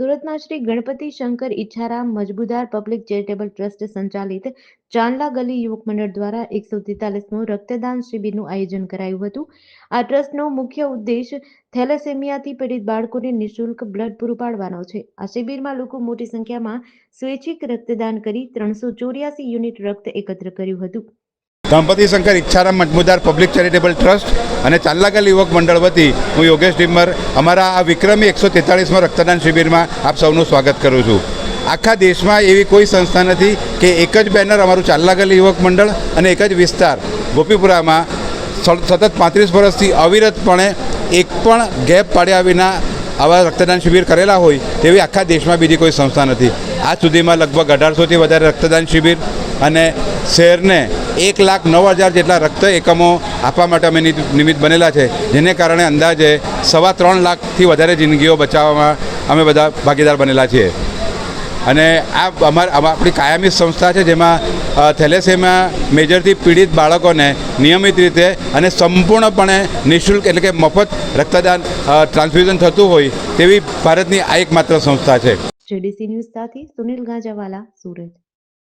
સુરતના Shri Ganapati Shankar Ichharam Majmudar public charitable trust સંચાલિત ચાંદલા ગલી યુવક મંડળ દ્વારા એકસો તેતાલીસમું રક્તદાન શિબિરનું આયોજન કરાયું હતું. આ ટ્રસ્ટનો મુખ્ય ઉદ્દેશ થેલેસેમિયાથી પીડિત બાળકોને નિઃશુલ્ક બ્લડ પૂરું પાડવાનો છે. આ શિબિરમાં લોકો મોટી સંખ્યામાં સ્વૈચ્છિક રક્તદાન કરી ત્રણસો ચોર્યાસી યુનિટ રક્ત એકત્ર કર્યું હતું. Ganapati Shankar Ichharam Majmudar public charitable trust અને ચાંદલાગલ યુવક મંડળ વતી હું યોગેશ ડિમ્મર. અમારા આ વિક્રમી એકસો તેતાળીસમાં રક્તદાન શિબિરમાં આપ સૌનું સ્વાગત કરું છું. આખા દેશમાં એવી કોઈ સંસ્થા નથી કે એક જ બેનર અમારું ચાંદલાગલ યુવક મંડળ અને એક જ વિસ્તાર. ગોપીપુરામાં સતત પાંત્રીસ વર્ષથી અવિરતપણે એક પણ ગેપ પાડ્યા વિના આવા રક્તદાન શિબિર કરેલા હોય તેવી આખા દેશમાં બીજી કોઈ સંસ્થા નથી. આજ સુધીમાં લગભગ અઢારસોથી વધારે રક્તદાન શિબિર અને શહેરને એક લાખ નવ હજાર જેટલા રક્ત એકમો આપવા માટે અમે નિમિત્ત બનેલા છે, જેને કારણે અંદાજે સવા ત્રણ લાખથી વધારે જિંદગીઓ બચાવવામાં અમે બધા ભાગીદાર બનેલા છીએ. અને આ અમાર આપણી કાયમી સંસ્થા છે, જેમાં થેલેસેમિયા મેજરથી પીડિત બાળકોને નિયમિત રીતે અને સંપૂર્ણપણે નિઃશુલ્ક એટલે કે મફત રક્તદાન ટ્રાન્સફ્યુઝન થતું હોય તેવી ભારતની આ એકમાત્ર સંસ્થા છે. જેડીસી ન્યૂઝ સાથે સુનિલ ગાંજાવાલા સુરત.